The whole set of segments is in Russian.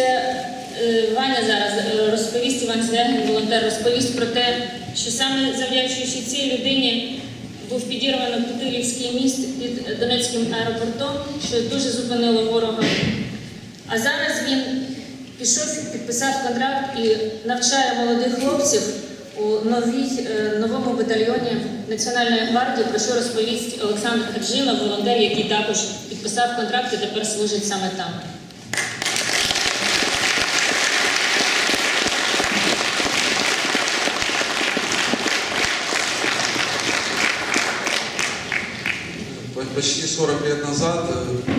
Це е, Ваня зараз е, розповість Іван Звягин, волонтер, розповість про те, що саме завдячуючи цій людині був підірвано Путилівський міст під Донецьким аеропортом, що дуже зупинило ворога. А зараз він пішов, підписав контракт і навчає молодих хлопців у новій, е, новому батальйоні Національної гвардії, про що розповість Олександр Хаджинов, волонтер, який також підписав контракт і тепер служить саме там. 40 лет назад э,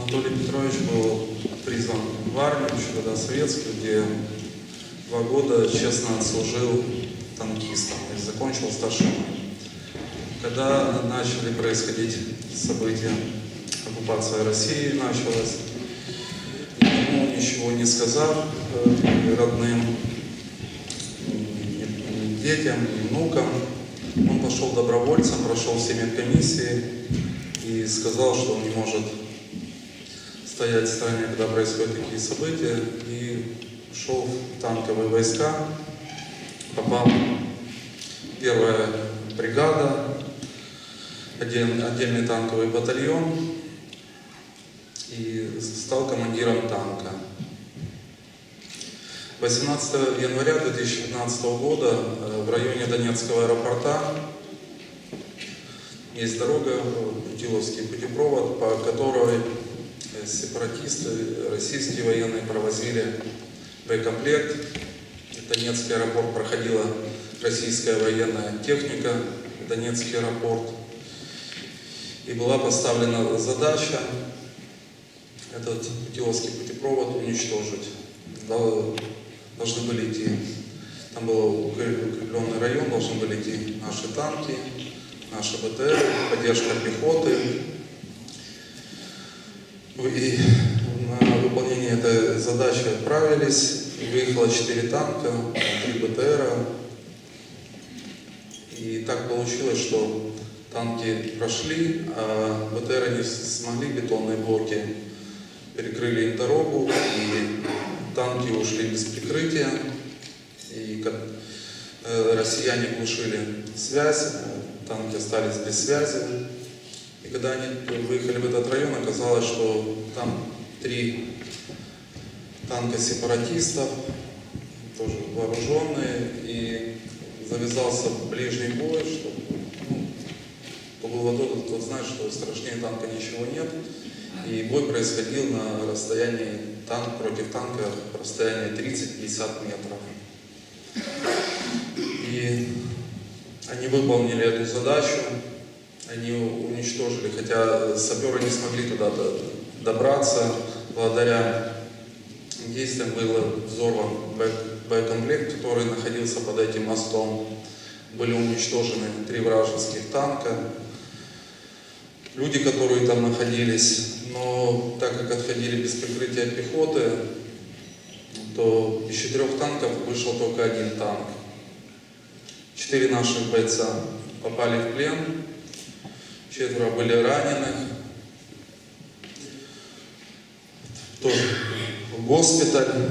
Анатолий Петрович был призван в армию, еще тогда советскую, где два года честно отслужил танкистом и закончил старшим. Когда начали происходить события, оккупация России началась, ему ничего не сказав э, родным, ни- детям, ни внукам, он пошел добровольцем, прошел все медкомиссии сказал, что он не может стоять в стране, когда происходят такие события, и шел в танковые войска, попал первая бригада, отдельный, отдельный танковый батальон и стал командиром танка. 18 января 2015 года э, в районе Донецкого аэропорта есть дорога, Путиловский путепровод, по которой э, сепаратисты, российские военные провозили боекомплект. Донецкий аэропорт проходила российская военная техника, Донецкий аэропорт. И была поставлена задача этот Путиловский путепровод уничтожить. Должны были идти, там был укреп- укрепленный район, должны были идти наши танки, наши БТР, поддержка пехоты. И на выполнение этой задачи отправились. Выехало 4 танка, 3 БТРа. И так получилось, что танки прошли, а БТР не смогли бетонные блоки перекрыли им дорогу, и танки ушли без прикрытия, и э, россияне глушили связь, танки остались без связи. И когда они выехали в этот район, оказалось, что там три танка сепаратистов, тоже вооруженные, и завязался ближний бой, что ну, кто был в АТО, тот знает, что страшнее танка ничего нет. И бой происходил на расстоянии танк против танка, расстояние 30-50 метров. И они выполнили эту задачу, они уничтожили, хотя саперы не смогли туда до- добраться, благодаря действиям был взорван бо- боекомплект, который находился под этим мостом. Были уничтожены три вражеских танка, люди, которые там находились, но так как отходили без прикрытия пехоты, то из четырех танков вышел только один танк. Четыре наших бойца попали в плен, четверо были раненых, тоже в госпиталь,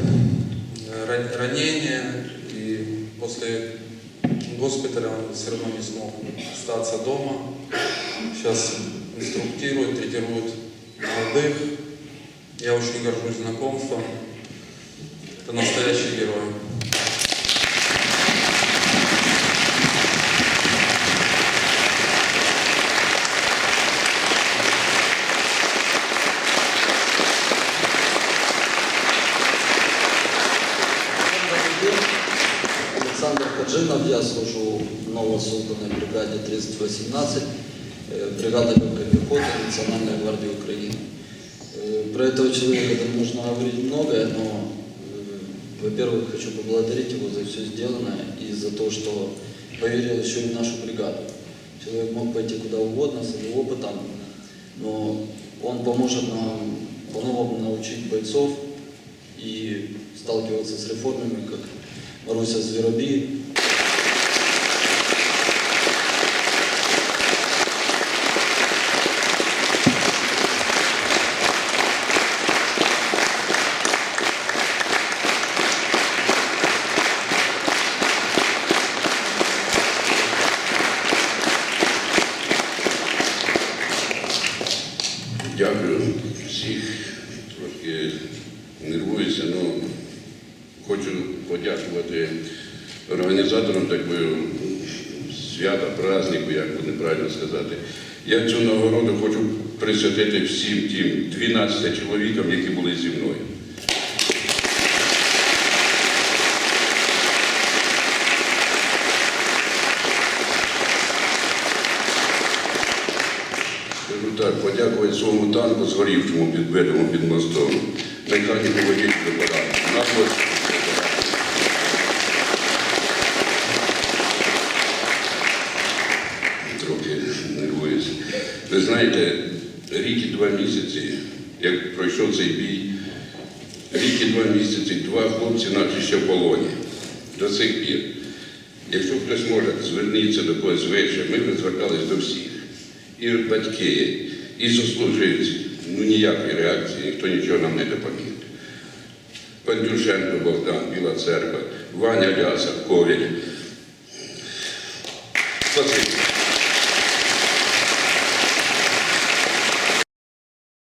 ран- ранения, и после госпиталя он все равно не смог остаться дома. Сейчас инструктирует, тренирует молодых. Я очень горжусь знакомством. Это настоящий герой. Хаджинов, я служу в новосозданной бригаде 3018, э, бригада легкой пехоты Национальной гвардии Украины. Э, Про этого человека там нужно говорить многое, но, э, во-первых, хочу поблагодарить его за все сделанное и за то, что поверил еще и в нашу бригаду. Человек мог пойти куда угодно с его опытом, но он поможет нам по-новому научить бойцов и сталкиваться с реформами, как Маруся Звіроди. Дякую всіх, трошки нервуюся, але хочу подякувати організаторам такого свята, празднику, як буде правильно сказати. Я цю нагороду хочу присвятити всім тим 12 чоловікам, які були зі мною. Скажу так, подякувати своєму танку згорівшому підбитому під мостом. Механіку водійського апарату. Знаєте, рік і два місяці, як пройшов цей бій, рік і два місяці, два хлопці наші ще в полоні. До сих пір. Якщо хтось може, зверніться до когось вище, ми звертались до всіх. І батьки, і сослуживці. Ну ніякої реакції, ніхто нічого нам не допоміг. Пандюшенко Богдан, Біла Церква, Ваня Ляса, Ковіль,